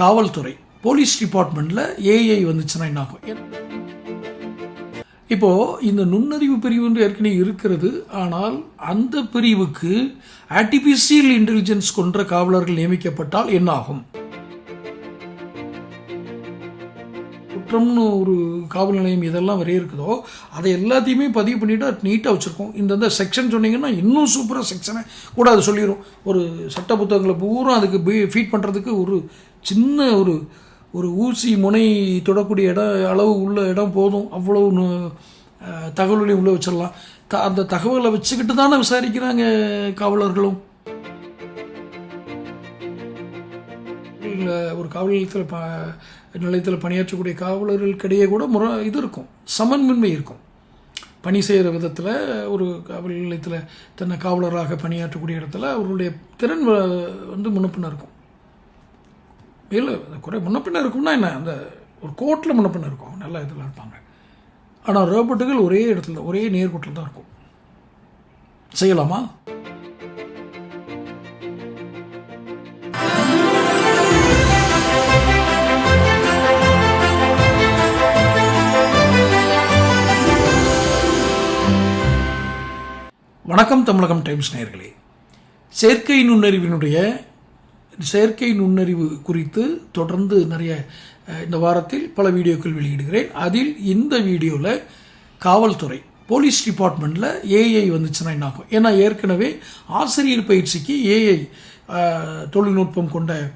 காவல்துறை போலீஸ் டிபார்ட்மெண்ட்டில் ஏஐ வந்துச்சுன்னா என்ன ஆகும்? இப்போ இந்த நுண்ணறிவு பிரிவு என்று ஏற்கனவே இருக்கிறது. ஆனால் அந்த பிரிவுக்கு ஆர்டிஃபிஷியல் இன்டெலிஜென்ஸ் கொன்ற காவலர்கள் நியமிக்கப்பட்டால் என்ன ஆகும்? குற்றம்னு ஒரு காவல் நிலையம் இதெல்லாம் வரைய இருக்குதோ அதை எல்லாத்தையுமே பதிவு பண்ணிவிட்டு நீட்டாக வச்சுருக்கோம். இந்தந்த செக்ஷன் சொன்னீங்கன்னா இன்னும் சூப்பராக செக்ஷனை கூட அது சொல்லிடும் ஒரு சட்ட புத்தகங்களை பூரா அதுக்கு ஃபீட் பண்ணுறதுக்கு ஒரு சின்ன ஒரு ஒரு ஊசி முனை தொடக்கூடிய இடம் அளவு உள்ள இடம் போதும். அவ்வளோ தகவல்களையும் உள்ளே வச்சிடலாம். த அந்த தகவலை வச்சுக்கிட்டு தானே விசாரிக்கிறாங்க காவலர்களும். ஒரு காவல் நிலையத்தில் நிலையத்தில் பணியாற்றக்கூடிய காவலர்களுக்கிடையே கூட முறை இது இருக்கும். சமன்மின்மை இருக்கும். பணி செய்கிற விதத்தில் ஒரு காவல் நிலையத்தில் தன்னை காவலராக பணியாற்றக்கூடிய இடத்துல அவருடைய திறன் வந்து முன்னப்பின்ன இருக்கும். இல்லை குறை. முன்னப்பின்ன இருக்கும்னா என்ன? அந்த ஒரு கோட்டில் முன்னப்பின்ன இருக்கும். நல்ல இதில் இருப்பாங்க. ஆனால் ரோபோட்டுகள் ஒரே இடத்துல ஒரே நேர்கோட்டில் தான் இருக்கும். செய்யலாமா? வணக்கம் தமிழகம் டைம்ஸ் நேர்களே செயற்கை நுண்ணறிவினுடைய செயற்கை நுண்ணறிவு குறித்து தொடர்ந்து நிறைய இந்த வாரத்தில் பல வீடியோக்கள் வெளியிடுகிறேன். அதில் இந்த வீடியோவில் காவல்துறை போலீஸ் டிபார்ட்மெண்ட்டில் ஏஐ வந்துச்சுன்னா என்ன ஆகும் ஏன்னா ஏற்கனவே ஆசிரியர் பயிற்சிக்கு ஏஐ தொழில்நுட்பம் கொண்ட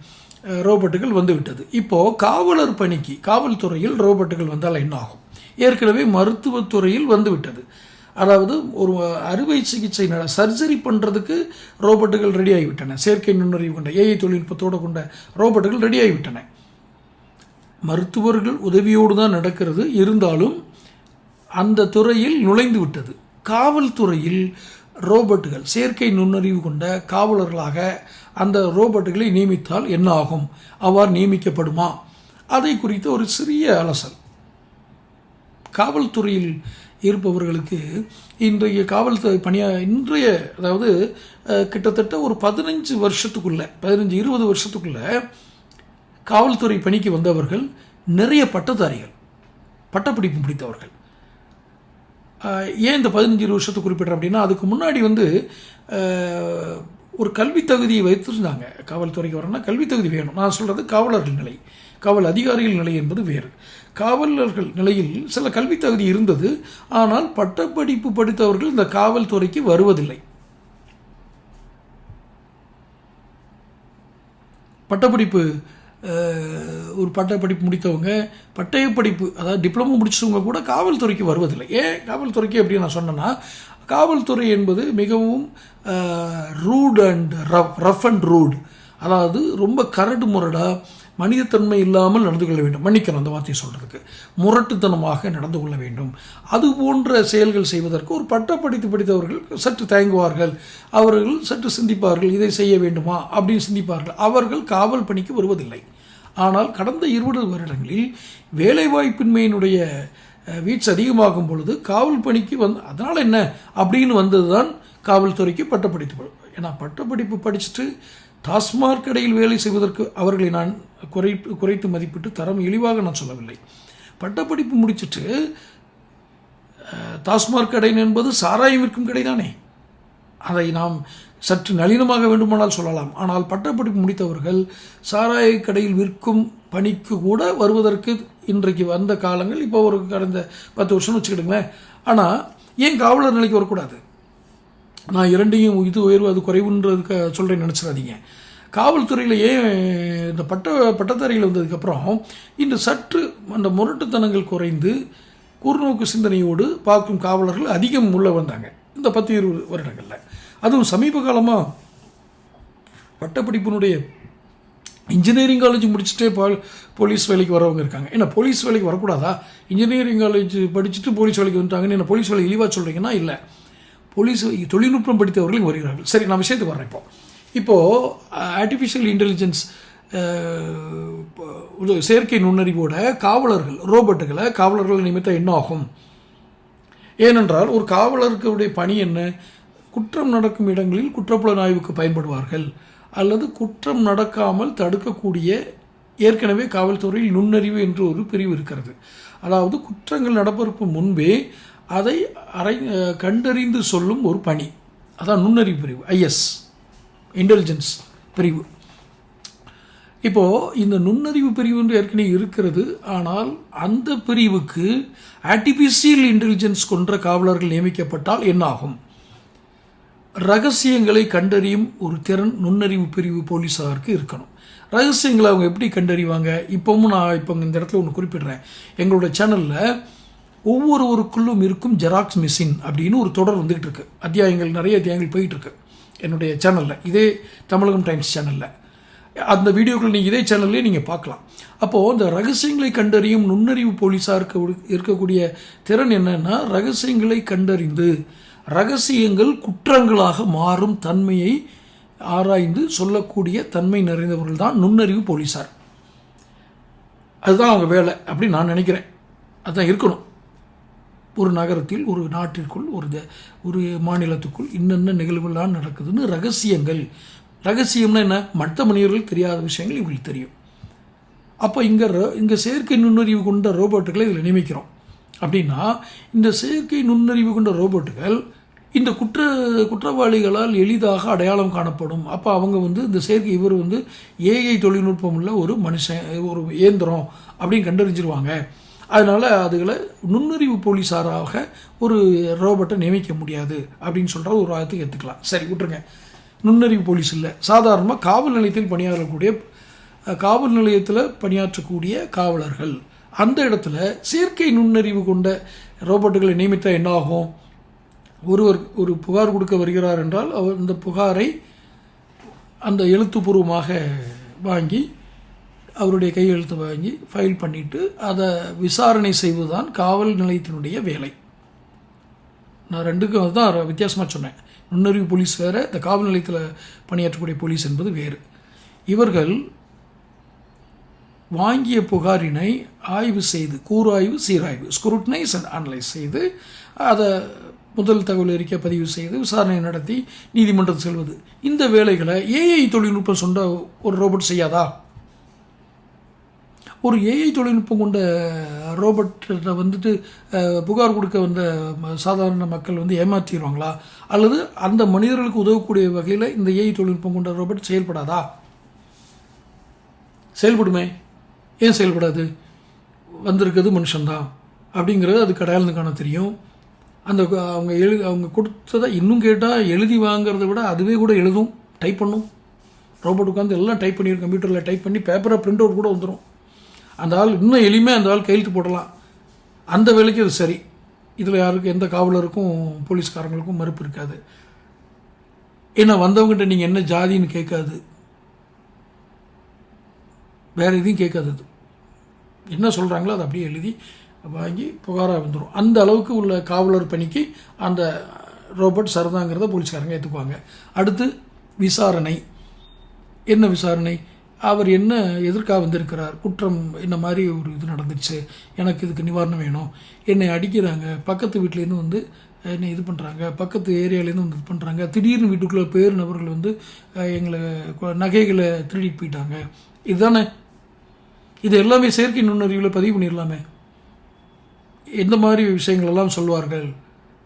ரோபோட்டுகள் வந்துவிட்டது இப்போது காவலர் பணிக்கு காவல்துறையில் ரோபோட்டுகள் வந்தால் என்ன ஆகும் ஏற்கனவே மருத்துவத்துறையில் வந்துவிட்டது அதாவது ஒரு அறுவை சிகிச்சை நட சர்ஜரி பண்ணுறதுக்கு ரோபோட்டுகள் ரெடி ஆகிவிட்டன. செயற்கை நுண்ணறிவு கொண்ட ஏஐ தொழில்நுட்பத்தோடு கொண்ட ரோபோட்டுகள் ரெடி ஆகிவிட்டன. மருத்துவர்கள் உதவியோடு தான் நடக்கிறது. இருந்தாலும் அந்த துறையில் நுழைந்து விட்டது. காவல்துறையில் ரோபோட்டுகள் செயற்கை நுண்ணறிவு கொண்ட காவலர்களாக அந்த ரோபோட்டுகளை நியமித்தால் என்ன ஆகும்? அவ்வாறு நியமிக்கப்படுமா? அதை குறித்த ஒரு சிறிய அலசல். காவல்துறையில் இருப்பவர்களுக்கு இன்றைய காவல்துறை பணியா இன்றைய அதாவது கிட்டத்தட்ட ஒரு பதினஞ்சு வருஷத்துக்குள்ள பதினஞ்சு இருபது வருஷத்துக்குள்ள காவல்துறை பணிக்கு வந்தவர்கள் நிறைய பட்டதாரிகள் பட்டப்படிப்பு முடித்தவர்கள். ஏன் இந்த பதினஞ்சு இருபது வருஷத்தை குறிப்பிட்றேன் அப்படின்னா அதுக்கு முன்னாடி வந்து ஒரு கல்வி தகுதியை வைத்திருந்தாங்க காவல்துறைக்கு வரணும்னா கல்வி தகுதி வேணும். நான் சொல்கிறது காவலர்கள் நிலை காவல் அதிகாரிகள் நிலை என்பது வேறு. காவலர்கள் நிலையில் சில கல்வி தகுதி இருந்தது ஆனால் பட்டப்படிப்பு படித்தவர்கள் இந்த காவல்துறைக்கு வருவதில்லை. பட்டப்படிப்பு ஒரு பட்டப்படிப்பு முடித்தவங்க பட்டயப்படிப்பு அதாவது டிப்ளமோ முடிச்சவங்க கூட காவல்துறைக்கு வருவதில்லை. ஏன் காவல்துறைக்கு அப்படின்னு நான் சொன்னேன்னா காவல்துறை என்பது மிகவும் rude and rough rough and rude அதாவது ரொம்ப கரடு முரடாக மனிதத்தன்மை இல்லாமல் நடந்து கொள்ள வேண்டும். மன்னிக்கணும் அந்த வார்த்தையை சொல்கிறதுக்கு முரட்டுத்தனமாக நடந்து கொள்ள வேண்டும். அது போன்ற செயல்கள் செய்வதற்கு ஒரு பட்டப்படித்து படித்தவர்கள் சற்று தயங்குவார்கள். அவர்கள் சற்று சிந்திப்பார்கள் இதை செய்ய வேண்டுமா? அப்படின்னு சிந்திப்பார்கள். அவர்கள் காவல் பணிக்கு வருவதில்லை. ஆனால் கடந்த இருபது வருடங்களில் வேலைவாய்ப்பின்மையினுடைய வீச்சு அதிகமாகும் பொழுது காவல் பணிக்கு வந்து அதனால் என்ன? அப்படின்னு வந்தது தான் காவல்துறைக்கு பட்டப்படிப்பு. ஏன்னா பட்டப்படிப்பு படிச்சுட்டு டாஸ்மாக் கடையில் வேலை செய்வதற்கு அவர்களை நான் குறை குறைத்து மதிப்பிட்டு தரம் இழிவாக நான் சொல்லவில்லை. பட்டப்படிப்பு முடிச்சிட்டு அஹ், டாஸ்மாக் கடை என்பது சாராயம் விற்கும் கடை தானே அதை நாம் சற்று நளினமாக வேண்டுமானால் சொல்லலாம். ஆனால் பட்டப்படிப்பு முடித்தவர்கள் சாராய கடையில் விற்கும் பணிக்கு கூட வருவதற்கு இன்றைக்கு வந்த காலங்கள் இப்போ ஒரு கடந்த பத்து வருஷம்னு வச்சுக்கிடுங்களேன். ஆனால் ஏன் காவலர் நிலைக்கு வரக்கூடாது? நான் இரண்டையும் இது உயர்வு அது குறைவுன்றதுக்கு சொல்கிறேன் நினச்சிடாதீங்க. காவல்துறையில் ஏன் இந்த பட்ட பட்டதாரிகள் வந்ததுக்கப்புறம் இன்று சற்று அந்த முரட்டுத்தனங்கள் குறைந்து கூர்நோக்கு சிந்தனையோடு பார்க்கும் காவலர்கள் அதிகம் உள்ளே வந்தாங்க. இந்த பத்து இருபது வருடங்களில். அதுவும் சமீப காலமாக பட்டப்படிப்பினுடைய இன்ஜினியரிங் காலேஜ் முடிச்சுட்டே பால் போலீஸ் வேலைக்கு வரவங்க இருக்காங்க. ஏன்னா போலீஸ் வேலைக்கு வரக்கூடாதா? இன்ஜினியரிங் காலேஜ் படிச்சுட்டு போலீஸ் வேலைக்கு வந்துட்டாங்கன்னு என்ன போலீஸ் வேலை இழிவாக சொல்கிறீங்கன்னா இல்லை. போலீஸ் தொழில்நுட்பம் படித்தவர்களும் வருகிறார்கள். சரி நான் விஷயத்துக்கு வர்றேன் இப்போ. இப்போது ஆர்டிஃபிஷியல் இன்டெலிஜென்ஸ் செயற்கை நுண்ணறிவோட காவலர்கள் ரோபோட்டுகளை காவலர்கள் நிமித்தம் என்ன ஆகும்? ஏனென்றால் ஒரு காவலர்களுடைய பணி என்ன? குற்றம் நடக்கும் இடங்களில் குற்றப்புலனாய்வுக்கு பயன்படுவார்கள். அல்லது குற்றம் நடக்காமல் தடுக்கக்கூடிய ஏற்கனவே காவல்துறையில் நுண்ணறிவு என்று ஒரு பிரிவு இருக்கிறது. அதாவது குற்றங்கள் நடப்பதற்கு முன்பே அதை அரை கண்டறிந்து சொல்லும் ஒரு பணி. அதான் நுண்ணறிவு பிரிவு ஐஎஸ் இன்டெலிஜென்ஸ் பிரிவு. இப்போது இந்த நுண்ணறிவு பிரிவு என்று ஏற்கனவே இருக்கிறது. ஆனால் அந்த பிரிவுக்கு ஆர்டிஃபிஷியல் இன்டெலிஜென்ஸ் கொன்ற காவலர்கள் நியமிக்கப்பட்டால் என்னாகும்? ரகசியங்களை கண்டறியும் ஒரு திறன் நுண்ணறிவு பிரிவு போலீஸாருக்கு இருக்கணும். ரகசியங்களை அவங்க எப்படி கண்டறிவாங்க? இப்போவும் நான் இப்போ இந்த இடத்துல ஒன்று குறிப்பிடுறேன். எங்களோட சேனலில் ஒவ்வொருவருக்குள்ளும் இருக்கும் ஜெராக்ஸ் மிஷின் அப்படின்னு ஒரு தொடர் வந்துகிட்டு இருக்கு. அத்தியாயங்கள் நிறைய அத்தியாயங்கள் போயிட்டு இருக்கு. என்னுடைய சேனலில் இதே தமிழகம் டைம்ஸ் சேனலில் அந்த வீடியோக்கள் நீங்கள் இதே சேனல்லே நீங்கள் பார்க்கலாம். அப்போது இந்த ரகசியங்களை கண்டறியும் நுண்ணறிவு போலீஸாருக்கு இருக்கக்கூடிய திறன் என்னன்னா ரகசியங்களை கண்டறிந்து ரகசியங்கள் குற்றங்களாக மாறும் தன்மையை ஆராய்ந்து சொல்லக்கூடிய தன்மை நிறைந்தவர்கள் தான் நுண்ணறிவு போலீஸார் அதுதான் அவங்க வேலை அப்படின்னு நான் நினைக்கிறேன். அதுதான் இருக்கணும். ஒரு நகரத்தில் ஒரு நாட்டிற்குள் ஒரு த- ஒரு மாநிலத்துக்குள் இன்னென்ன நிகழ்வுகள்லாம் நடக்குதுன்னு ரகசியங்கள். ரகசியம்னா என்ன? மற்ற மனிதர்கள் தெரியாத விஷயங்கள் இவங்களுக்கு தெரியும். அப்போ இங்கே இங்கே செயற்கை நுண்ணறிவு கொண்ட ரோபோட்டுகளை இதில் நியமிக்கிறோம். அப்படின்னா இந்த செயற்கை நுண்ணறிவு கொண்ட ரோபோட்டுகள் இந்த குற்ற குற்றவாளிகளால் எளிதாக அடையாளம் காணப்படும். அப்போ அவங்க வந்து இந்த செயற்கை இவர் வந்து ஏஐ தொழில்நுட்பம் உள்ள ஒரு மனுஷன் ஒரு இயந்திரம் அப்படின்னு கண்டறிஞ்சிருவாங்க. அதனால் அதுகளை நுண்ணறிவு போலீஸாராக ஒரு ரோபோட்டை நியமிக்க முடியாது அப்படின்னு சொல்கிற ஒரு வாரத்துக்கு எடுத்துக்கலாம். சரி விட்டுருங்க. நுண்ணறிவு போலீஸ் இல்லை. சாதாரணமாக காவல் நிலையத்தில் பணியாற்றக்கூடிய காவல் நிலையத்தில் பணியாற்றக்கூடிய காவலர்கள் அந்த இடத்துல செயற்கை நுண்ணறிவு கொண்ட ரோபோட்டுகளை நியமித்தால் என்ன ஆகும் ஒருவர் ஒரு புகார் கொடுக்க வருகிறார் என்றால் அவர் இந்த புகாரை அந்த எழுத்துப்பூர்வமாக வாங்கி அவருடைய கையெழுத்து வாங்கி ஃபைல் பண்ணிவிட்டு அதை விசாரணை செய்வதுதான் காவல் நிலையத்தினுடைய வேலை. நான் ரெண்டுக்கும் அதுதான் வித்தியாசமாக சொன்னேன். நுண்ணறிவு போலீஸ் வேறு இந்த காவல் நிலையத்தில் பணியாற்றக்கூடிய போலீஸ் என்பது வேறு. இவர்கள் வாங்கிய புகாரினை ஆய்வு செய்து கூராய்வு சீராய்வு ஸ்க்ரூட்னைஸ் அண்ட் அனலைஸ் செய்து அதை முதல் தகவல் அறிக்கை பதிவு செய்து விசாரணை நடத்தி நீதிமன்றம் செல்வது. இந்த வேலைகளை ஏஐ தொழில்நுட்பம் சொன்ன ஒரு ரோபோட் செய்யாதா? ஒரு ஏஐ தொழில்நுட்பம் கொண்ட ரோபோட்டை வந்துட்டு புகார் கொடுக்க வந்த சாதாரண மக்கள் வந்து ஏமாற்றிடுவாங்களா அல்லது அந்த மனிதர்களுக்கு உதவக்கூடிய வகையில் இந்த ஏஐ தொழில்நுட்பம் கொண்ட ரோபோட் செயல்படாதா? செயல்படுமே. ஏன் செயல்படாது? வந்திருக்கிறது மனுஷன்தான். அப்படிங்கிறது அது அடையாளம் காண தெரியும். அந்த அவங்க எழு அவங்க கொடுத்ததை இன்னும் கேட்டால் எழுதி வாங்குறத விட அதுவே கூட எழுதும் டைப் பண்ணும். ரோபோட் உட்காந்து எல்லாம் டைப் பண்ணி கம்ப்யூட்டரில் டைப் பண்ணி பேப்பரை பிரிண்ட் அவுட் கூட வந்துடும் அந்த ஆள் இன்னும் எளிமையாக அந்த ஆள் கையெழுத்து போடலாம். அந்த வேலைக்கு அது சரி. இதில் யாருக்கும் எந்த காவலருக்கும் போலீஸ்காரங்களுக்கும் மறுப்பு இருக்காது. ஏன்னா வந்தவங்ககிட்ட நீங்கள் என்ன ஜாதின்னு கேட்காது. வேறு எதையும் கேட்காது அது. என்ன சொல்கிறாங்களோ அதை அப்படியே எழுதி வாங்கி புகாராக வந்துடும் அந்த அளவுக்கு உள்ள காவலர் பணிக்கு அந்த ரோபோட் சரிதாங்கிறத போலீஸ்காரங்க ஏற்றுக்குவாங்க அடுத்து விசாரணை. என்ன விசாரணை? அவர் என்ன எதற்காக வந்திருக்கிறார்? குற்றம் இந்த மாதிரி ஒரு இது நடந்துச்சு? எனக்கு இதுக்கு நிவாரணம் வேணும். என்னை அடிக்கிறாங்க. பக்கத்து வீட்டிலேருந்து வந்து என்னை இது பண்ணுறாங்க பக்கத்து ஏரியாலேருந்து வந்து இது பண்ணுறாங்க திடீர்னு வீட்டுக்குள்ளே பேர் நபர்கள் வந்து எங்களை கொ- நகைகளை திருடிட்டு போயிட்டாங்க. இதுதானே? இது எல்லாமே செயற்கை நுண்ணறிவில் பதிவு பண்ணிடலாமே. எந்த மாதிரி விஷயங்களெல்லாம் சொல்வார்கள்?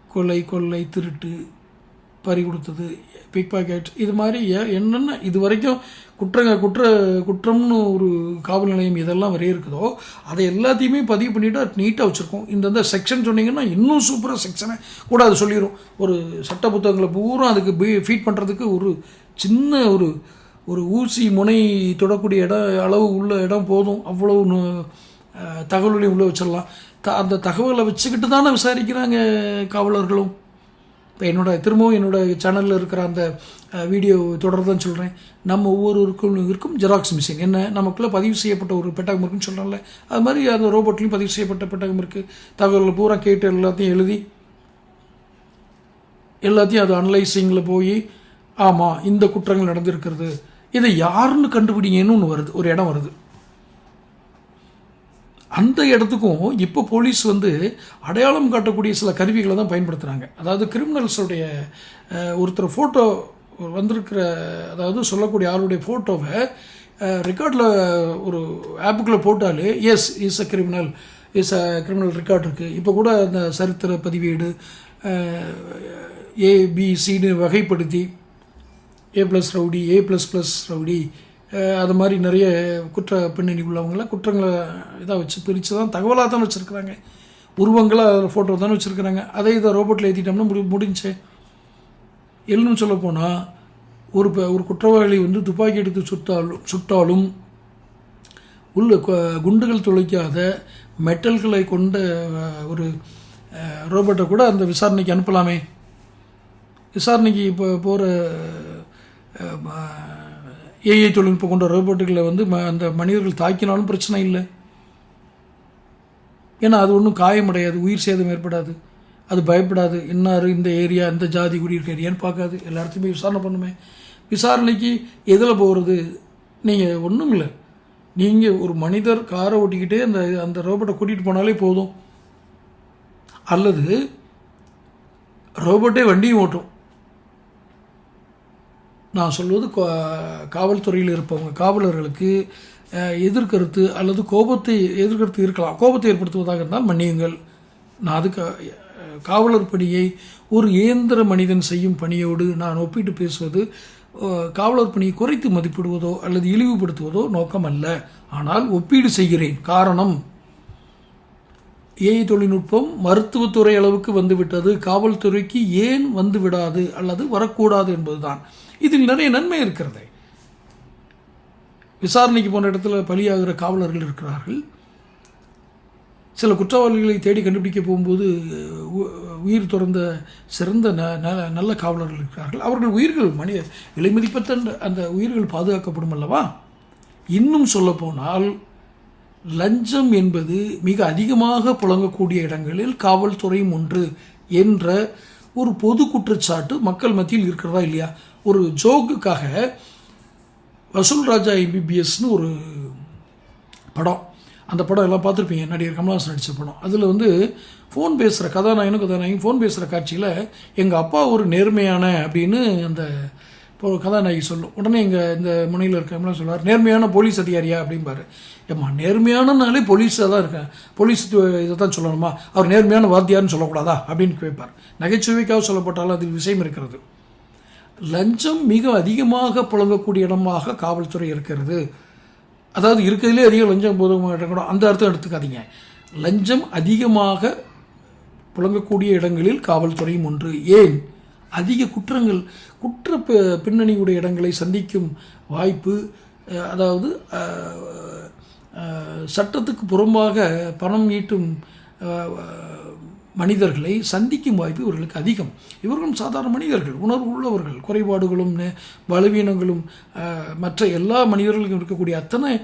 கொலை கொள்ளை திருட்டு பறி கொடுத்தது பிக் பாக்கெட் இது மாதிரி ஏ- என்னென்ன இது வரைக்கும் குற்றங்க குற்ற குற்றம்னு ஒரு காவல் நிலையம் இதெல்லாம் வரைய இருக்குதோ அதை எல்லாத்தையுமே பதிவு பண்ணிவிட்டு அது நீட்டாக வச்சுருக்கோம். இந்த செக்ஷன் சொன்னீங்கன்னா இன்னும் சூப்பராக செக்ஷனை கூட அது சொல்லிடும் ஒரு சட்ட புத்தகங்களை பூரா அதுக்கு ஃபீட் பண்ணுறதுக்கு ஒரு சின்ன ஒரு ஒரு ஊசி முனை தொடக்கூடிய இடம் அளவு உள்ள இடம் போதும். அவ்வளவு தகவல்களையும் உள்ளே வச்சிடலாம். த அந்த தகவலை வச்சுக்கிட்டு தானே விசாரிக்கிறாங்க காவலர்களும்? இப்போ என்னோட திரும்பவும் என்னோட சேனலில் இருக்கிற அந்த வீடியோ தொடர் தான் சொல்கிறேன் நம்ம ஒவ்வொருவருக்கும் இருக்கும் ஜெராக்ஸ் மிஷின் என்ன நமக்குள்ளே பதிவு செய்யப்பட்ட ஒரு பெட்டகம் இருக்குன்னு சொல்கிறேன்ல அது மாதிரி அந்த ரோபோட்லேயும் பதிவு செய்யப்பட்ட பெட்டகம் இருக்குது தகவல்களை பூரா கேட்டு எல்லாத்தையும் எழுதி எல்லாத்தையும் அது அனலைசிங்கில் போய் ஆமாம் இந்த குற்றங்கள் நடந்திருக்கிறது. இதை யாருன்னு கண்டுபிடிங்கன்னு ஒன்று வருது. ஒரு இடம் வருது. அந்த இடத்துக்கும் இப்போ போலீஸ் வந்து அடையாளம் காட்டக்கூடிய சில கருவிகளை தான் பயன்படுத்துகிறாங்க அதாவது கிரிமினல்ஸுடைய ஒருத்தர் ஃபோட்டோ வந்திருக்கிற அதாவது சொல்லக்கூடிய ஆளுடைய ஃபோட்டோவை ரெக்கார்டில் ஒரு ஆப்புக்குள்ளே போட்டாலே S is a criminal is a criminal record இருக்குது இப்போ கூட அந்த சரித்திர பதிவேடு ஏபிசின்னு வகைப்படுத்தி A plus rowdy A plus plus rowdy அது மாதிரி நிறைய குற்ற பின்னணி உள்ளவங்கள குற்றங்களை இதாக வச்சு பிரித்து தான் தகவலாக தான் வச்சுருக்குறாங்க. உருவங்களாக அதில் ஃபோட்டோ தானே வச்சுருக்குறாங்க. அதை இதை ரோபோட்டில் ஏற்றிட்டோம்னா முடி முடிஞ்சே. இன்னும் சொல்லப்போனால் ஒரு ப- ஒரு குற்றவாளி வந்து துப்பாக்கி எடுத்து சுட்டாலும் சுட்டாலும் உள்ள குண்டுகள் துளைக்காத மெட்டல்களை கொண்ட ஒரு ரோபோட்டை கூட அந்த விசாரணைக்கு அனுப்பலாமே. விசாரணைக்கு இப்போ போகிற ஏஐ தொழில்நுட்பம் கொண்ட ரோபோட்டுகளை வந்து ம அந்த மனிதர்கள் தாக்கினாலும் பிரச்சனை இல்லை. ஏன்னா அது ஒன்றும் காயமடையாது உயிர் சேதம் ஏற்படாது அது பயப்படாது. இன்னார் இந்த ஏரியா இந்த ஜாதி குடியிருக்க ஏரியான்னு பார்க்காது. எல்லாத்தையுமே விசாரணை பண்ணுமே. விசாரணைக்கு எதில் போகிறது நீங்கள் ஒன்றும் இல்லை. நீங்கள் ஒரு மனிதர் காரை ஓட்டிக்கிட்டே அந்த அந்த ரோபோட்டை கூட்டிகிட்டு போனாலே போதும். அல்லது ரோபோட்டே வண்டியும் ஓட்டும். நான் சொல்வது காவல்துறையில் இருப்பவங்க காவலர்களுக்கு எதிர்கருத்து அல்லது கோபத்தை எதிர்கருத்து இருக்கலாம். கோபத்தை ஏற்படுத்துவதாக இருந்தால் மன்னியுங்கள். நான் அதுக்கு காவலர் பணியை ஒரு இயந்திர மனிதன் செய்யும் பணியோடு நான் ஒப்பிட்டு பேசுவது காவலர் பணியை குறைத்து மதிப்பிடுவதோ அல்லது இழிவுபடுத்துவதோ நோக்கம் அல்ல. ஆனால் ஒப்பீடு செய்கிறேன். காரணம் ஏஐ தொழில்நுட்பம் மருத்துவத்துறை அளவுக்கு வந்துவிட்டது. காவல்துறைக்கு ஏன் வந்துவிடாது அல்லது வரக்கூடாது என்பதுதான். இதில் நிறைய நன்மை இருக்கிறது. விசாரணைக்கு போன இடத்துல பலியாகிற காவலர்கள் இருக்கிறார்கள். சில குற்றவாளிகளை தேடி கண்டுபிடிக்க போகும்போது உ- உயிர் துறந்த சிறந்த ந ந- நல்ல காவலர்கள் இருக்கிறார்கள். அவர்கள் உயிர்கள் மனித விலைமதிப்பற்ற அந்த- அந்த உயிர்கள் பாதுகாக்கப்படும் அல்லவா? இன்னும் சொல்லப்போனால் லஞ்சம் என்பது மிக அதிகமாக புழங்கக்கூடிய இடங்களில் காவல்துறையும் ஒன்று என்ற ஒரு பொது குற்றச்சாட்டு மக்கள் மத்தியில் இருக்கிறதா இல்லையா? ஒரு ஜோக்குக்காக வசூல் ராஜா எம்பிபிஎஸ்னு ஒரு படம். அந்த படம் எல்லாம் பார்த்துருப்பீங்க. நடிகர் கமல்ஹாசன் நடித்த படம். அதில் வந்து ஃபோன் பேசுகிற கதாநாயகனும் கதாநாயகன் ஃபோன் பேசுகிற காட்சியில் எங்கள் அப்பா ஒரு நேர்மையான அப்படின்னு அந்த இப்போ கதாநாயகி சொல்லும் உடனே எங்கள் இந்த முனையில் இருக்க சொல்லுவார் நேர்மையான போலீஸ் அதிகாரியா? அப்படிம்பாரு. ஏம்மா நேர்மையானனாலே போலீஸாக தான் இருக்கேன் போலீஸ் இதை தான் சொல்லணுமா? அவர் நேர்மையான வாத்தியார்னு சொல்லக்கூடாதா? அப்படின்னு கேட்பார் நகைச்சுவைக்காக சொல்லப்பட்டாலும் அதில் விஷயம் இருக்கிறது. லஞ்சம் மிக அதிகமாக புழங்கக்கூடிய இடமாக காவல்துறை இருக்கிறது. அதாவது இருக்கிறதுலே அதிகம் லஞ்சம் போதுமான அந்த அர்த்தம் எடுத்துக்காதீங்க. லஞ்சம் அதிகமாக புழங்கக்கூடிய இடங்களில் காவல்துறையும் ஒன்று. ஏன்? அதிக குற்றங்கள் குற்ற பின்னணியுடைய இடங்களை சந்திக்கும் வாய்ப்பு அதாவது சட்டத்துக்கு புறம்பாக பணம் ஈட்டும் மனிதர்களை சந்திக்கும் வாய்ப்பு இவர்களுக்கு அதிகம். இவர்களும் சாதாரண மனிதர்கள் உணர்வு உள்ளவர்கள் குறைபாடுகளும் பலவீனங்களும் மற்ற எல்லா மனிதர்களுக்கும் இருக்கக்கூடிய அத்தனை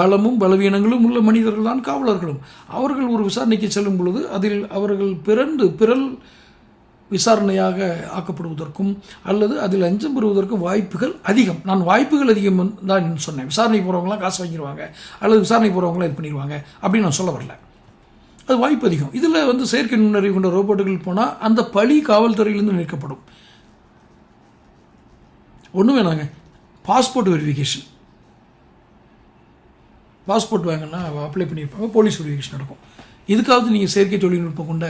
பலமும் பலவீனங்களும் உள்ள மனிதர்கள் தான் காவலர்களும். அவர்கள் ஒரு விசாரணைக்கு செல்லும் பொழுது அதில் அவர்கள் பிறந்து பிறல் விசாரணையாக ஆக்கப்படுவதற்கும் அல்லது அதில் லஞ்சம் பெறுவதற்கும் வாய்ப்புகள் அதிகம். நான் வாய்ப்புகள் அதிகம் தான் சொன்னேன். விசாரணை போகிறவங்களாம் காசு வாங்கிடுவாங்க அல்லது விசாரணை போகிறவங்களாம் இது பண்ணிடுவாங்க அப்படின்னு நான் சொல்ல வரல. அது வாய்ப்பு அதிகம். இதில் வந்து செயற்கை நுண்ணறிவு கொண்ட ரோபோட்டுகள் போனால் அந்த பழி காவல்துறையிலிருந்து நிற்கப்படும் ஒன்றும் வேணாங்க. Passport verification. பாஸ்போர்ட் வாங்கினா அப்ளை பண்ணியிருப்பாங்க. போலீஸ் வெரிஃபிகேஷன் நடக்கும். இதுக்காவது நீங்கள் செயற்கை தொழில்நுட்பம் கொண்ட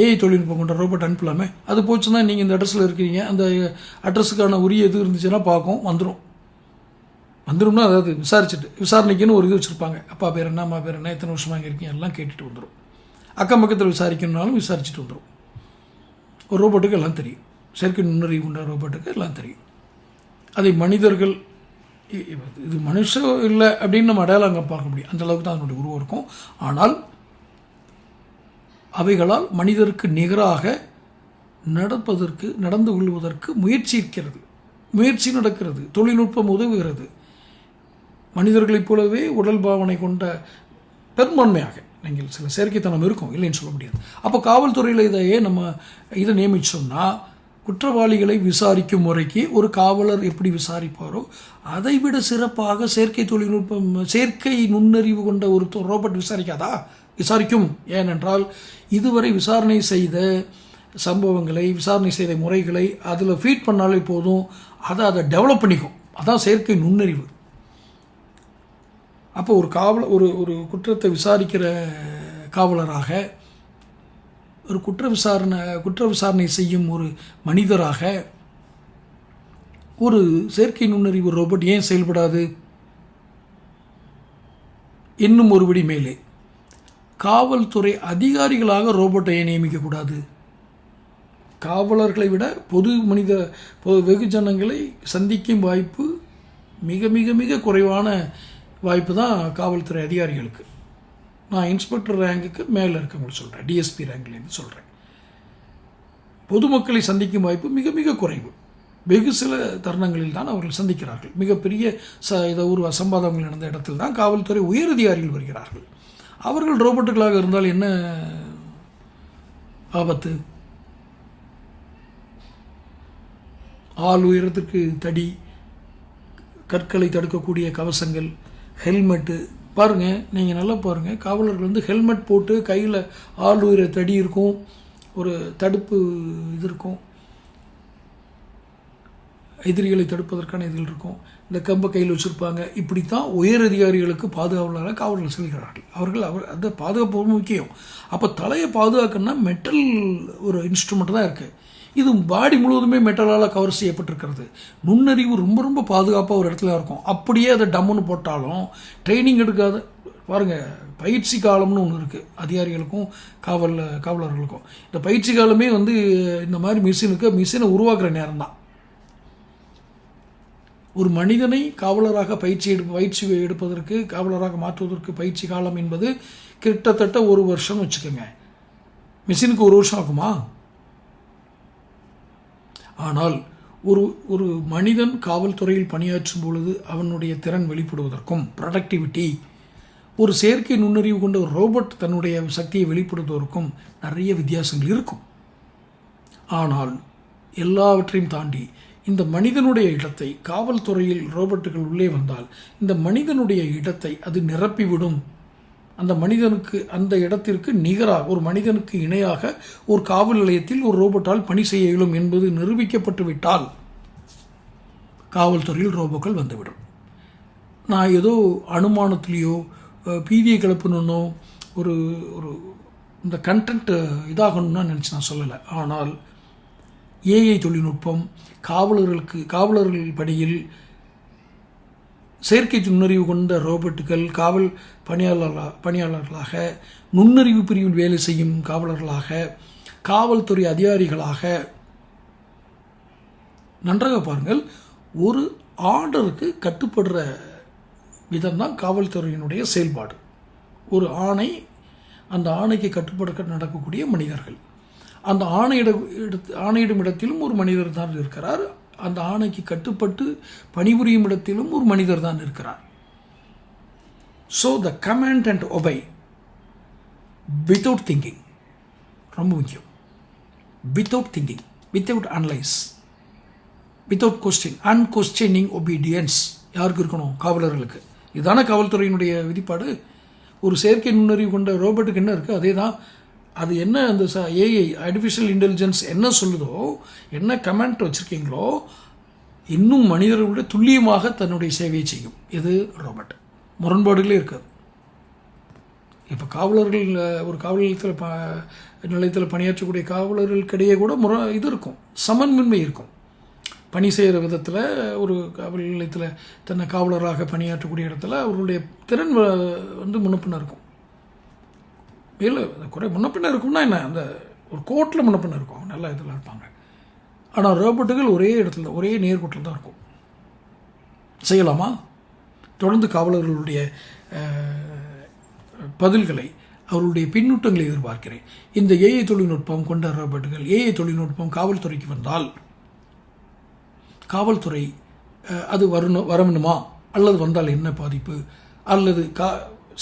ஏஐ தொழில்நுட்பம் கொண்ட ரோபோட் அனுப்பலாமே. அது போச்சுன்னா நீங்கள் இந்த அட்ரஸில் இருக்கிறீங்க. அந்த அட்ரஸுக்கான உரிய இது இருந்துச்சுன்னா பார்க்கும். வந்துடும் வந்துடும்னா அதாவது விசாரிச்சுட்டு விசாரணைக்குன்னு ஒரு இது வச்சுருப்பாங்க. அப்பா பேர் என்ன அம்மா பேர் என்ன எத்தனை வருஷமாக இங்கே இருக்கீங்க எல்லாம் கேட்டுட்டு வந்துடும் அக்கம் பக்கத்தில் விசாரிக்கணும்னாலும் விசாரிச்சுட்டு வந்துடும் ஒரு ரோபோட்டுக்கு எல்லாம் தெரியும். செயற்கை நுண்ணறிவு கொண்ட ரோபோட்டுக்கு எல்லாம் தெரியும். அதை மனிதர்கள் இது மனுஷோ இல்லை அப்படின்னு நம்ம அடையாளம் அங்கே பார்க்க முடியும். அந்த அளவுக்கு தான் அதனுடைய உருவம் இருக்கும். ஆனால் அவைகளால் மனிதருக்கு நிகராக நடப்பதற்கு நடந்து கொள்வதற்கு முயற்சி இருக்கிறது. முயற்சி நடக்கிறது. தொழில்நுட்பம் உதவுகிறது. மனிதர்களைப் போலவே உடல் பாவனை கொண்ட பெரும்பான்மையாக நீங்கள் சில செயற்கைத்தனம் இருக்கும் இல்லைன்னு சொல்ல முடியாது. அப்போ காவல்துறையில் இதையே நம்ம இதை நியமித்தோம்னா குற்றவாளிகளை விசாரிக்கும் முறைக்கு ஒரு காவலர் எப்படி விசாரிப்பாரோ அதைவிட சிறப்பாக செயற்கை தொழில்நுட்பம் செயற்கை நுண்ணறிவு கொண்ட ஒரு தொ- ரோபோட் விசாரிக்காதா? விசாரிக்கும். ஏனென்றால் இதுவரை விசாரணை செய்த சம்பவங்களை விசாரணை செய்த முறைகளை அதில் ஃபீட் பண்ணாலே போதும் அதை அதை டெவலப் பண்ணிக்கும். அதான் செயற்கை நுண்ணறிவு. அப்போ ஒரு காவல ஒரு ஒரு குற்றத்தை விசாரிக்கிற காவலராக ஒரு குற்ற விசாரணை குற்ற விசாரணை செய்யும் ஒரு மனிதராக ஒரு செயற்கை நுண்ணறிவு ரோபோட் ஏன் செயல்படாது? இன்னும் ஒருபடி மேலே. காவல்துறை அதிகாரிகளாக ரோபோட்டை ஏன் நியமிக்கக்கூடாது? காவலர்களை விட பொது மனித பொது வெகுஜனங்களை சந்திக்கும் வாய்ப்பு மிக மிக மிக குறைவான வாய்ப்பு தான் காவல்துறை அதிகாரிகளுக்கு. நான் இன்ஸ்பெக்டர் ரேங்குக்கு மேலே இருக்கவங்களுக்கு சொல்கிறேன் டிஎஸ்பி ரேங்க்லேருந்து சொல்கிறேன் பொதுமக்களை சந்திக்கும் வாய்ப்பு மிக மிக குறைவு. வெகு சில தருணங்களில் தான் அவர்கள் சந்திக்கிறார்கள். மிகப்பெரிய ச இதை ஒரு அசம்பாதங்கள் நடந்த இடத்தில் தான் காவல்துறை உயரதிகாரிகள் வருகிறார்கள். அவர்கள் ரோபோட்டுகளாக இருந்தால் என்ன ஆபத்து? ஆள் உயரத்துக்கு தடி கற்களை தடுக்கக்கூடிய கவசங்கள் ஹெல்மெட்டு பாருங்கள் நீங்கள் நல்லா பாருங்கள் காவலர்கள் வந்து ஹெல்மெட் போட்டு கையில் ஆள் உயிர தடி இருக்கும். ஒரு தடுப்பு இது இருக்கும். எதிரிகளை தடுப்பதற்கான இதில் இருக்கும். இந்த கம்பை கையில் வச்சுருப்பாங்க. இப்படி தான் உயர் அதிகாரிகளுக்கு பாதுகாவலராக காவலர்கள் செல்கிறார்கள். அவர்கள் அவர் அந்த பாதுகாப்பு முக்கியம். அப்போ தலையை பாதுகாக்கணும்னா மெட்டல் ஒரு இன்ஸ்ட்ருமெண்ட் தான் இருக்குது இது பாடி முழுவதுமே மெட்டலால் கவர் செய்யப்பட்டிருக்கிறது. நுண்ணறிவு ரொம்ப ரொம்ப பாதுகாப்பாக ஒரு இடத்துல இருக்கும். அப்படியே அதை டம்முன்னு போட்டாலும் ட்ரைனிங் எடுக்காத பாருங்கள் பயிற்சி காலம்னு ஒன்று இருக்குது அதிகாரிகளுக்கும் காவல் காவலர்களுக்கும். இந்த பயிற்சி காலமே வந்து இந்த மாதிரி மிஷினுக்கு மிஷினை உருவாக்குற நேரம் தான் ஒரு மனிதனை காவலராக பயிற்சி எடு பயிற்சி எடுப்பதற்கு காவலராக மாற்றுவதற்கு பயிற்சி காலம் என்பது கிட்டத்தட்ட ஒரு வருஷம் வச்சுக்கோங்க. மிஷினுக்கு ஒரு வருஷம் ஆகுமா? ஆனால் ஒரு ஒரு மனிதன் காவல்துறையில் பணியாற்றும் பொழுது அவனுடைய திறன் வெளிப்படுவதற்கும் ப்ரொடக்டிவிட்டி ஒரு செயற்கை நுண்ணறிவு கொண்ட ஒரு ரோபோட் தன்னுடைய சக்தியை வெளிப்படுத்துவதற்கும் நிறைய வித்தியாசங்கள் இருக்கும். ஆனால் எல்லாவற்றையும் தாண்டி இந்த மனிதனுடைய இடத்தை காவல்துறையில் ரோபோட்டுகள் உள்ளே வந்தால் இந்த மனிதனுடைய இடத்தை அது நிரப்பிவிடும். அந்த மனிதனுக்கு அந்த இடத்திற்கு நிகராக ஒரு மனிதனுக்கு இணையாக ஒரு காவல் நிலையத்தில் ஒரு ரோபோட்டால் பணி செய்ய இயலும் என்பது நிரூபிக்கப்பட்டு விட்டால் காவல்துறையில் ரோபோக்கள் வந்துவிடும். நான் ஏதோ அனுமானத்திலேயோ பீதியை கிளப்பணுன்னோ ஒரு ஒரு இந்த கண்டென்ட் இதாகணும்னு நினச்சி நான் சொல்லலை. ஆனால் ஏஐ தொழில்நுட்பம் காவலர்களுக்கு காவலர்கள் பணியில் செயற்கை நுண்ணறிவு கொண்ட ரோபோட்டுகள் காவல் பணியாளர்களாக பணியாளர்களாக நுண்ணறிவு பிரிவில் வேலை செய்யும் காவலர்களாக காவல்துறை அதிகாரிகளாக. நன்றாக பாருங்கள். ஒரு ஆர்டருக்கு கட்டுப்படுற விதம்தான் காவல்துறையினுடைய செயல்பாடு. ஒரு ஆணை அந்த ஆணைக்கு கட்டுப்பட நடக்கக்கூடிய மனிதர்கள். அந்த ஆணையிட இடத்து ஆணையிடும் இடத்திலும் ஒரு மனிதர் தான் இருக்கிறார். அந்த ஆணைக்கு கட்டுப்பட்டு பணிபுரியும் இடத்திலும் ஒரு மனிதர் தான் இருக்கிறார். So the command and obey without thinking ரொம்ப முக்கியம். Without thinking without analyse without question unquestioning obedience யாருக்கு இருக்கணும்? காவலர்களுக்கு. இதுதானே காவல்துறையினுடைய விதிப்பாடு? ஒரு செயற்கை நுண்ணறிவு கொண்ட ரோபோட்டுக்கு என்ன இருக்குது அதே தான் அது என்ன அந்த ச ஏஐ ஆர்டிஃபிஷியல் இன்டெலிஜென்ஸ் என்ன சொல்லுதோ என்ன கமெண்ட் வச்சுருக்கீங்களோ இன்னும் மனிதர்களுடைய துல்லியமாக தன்னுடைய சேவையை செய்யும். இது ரோபோட் முரண்பாடுகளே இருக்காது. இப்போ காவலர்கள் ஒரு காவல் நிலையத்தில் ப நிலையத்தில் பணியாற்றக்கூடிய காவலர்களுக்கிடையே கூட முற இது இருக்கும். சமன்மின்மை இருக்கும். பணி செய்கிற விதத்தில் ஒரு காவல் நிலையத்தில் தன்னை காவலராக பணியாற்றக்கூடிய இடத்துல அவர்களுடைய திறன் வந்து முன்னப்பின்ன இருக்கும். இல்லை குறை முன்னப்பின்ன இருக்கும்னா என்ன? அந்த ஒரு கோட்டில் முன்னப்பின்ன இருக்கும். நல்ல இதில் இருப்பாங்க. ஆனால் ரோபோட்டுகள் ஒரே இடத்துல ஒரே நேர்கோட்டில் தான் இருக்கும். செய்யலாமா? தொடர்ந்து காவலர்களுடைய பதில்களை அவருடைய பின்னூட்டங்களை எதிர்பார்க்கிறேன். இந்த ஏஐ தொழில்நுட்பம் கொண்ட ரோபோட்டுகள் ஏஐ தொழில்நுட்பம் காவல்துறைக்கு வந்தால் காவல்துறை அது வரணும் வரணுமா? அல்லது வந்தால் என்ன பாதிப்பு? அல்லது கா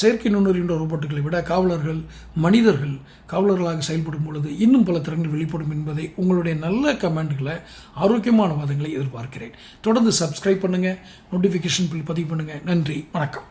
செயற்கை நுண்ணறிகின்ற ரோபோட்டுகளை விட காவலர்கள் மனிதர்கள் காவலர்களாக செயல்படும் பொழுது இன்னும் பல திறன்கள் வெளிப்படும் என்பதை உங்களுடைய நல்ல கமெண்ட்களை ஆரோக்கியமான வாதங்களை எதிர்பார்க்கிறேன். தொடர்ந்து சப்ஸ்கிரைப் பண்ணுங்கள் நோட்டிஃபிகேஷன் பில் பதிவு பண்ணுங்கள் நன்றி வணக்கம்.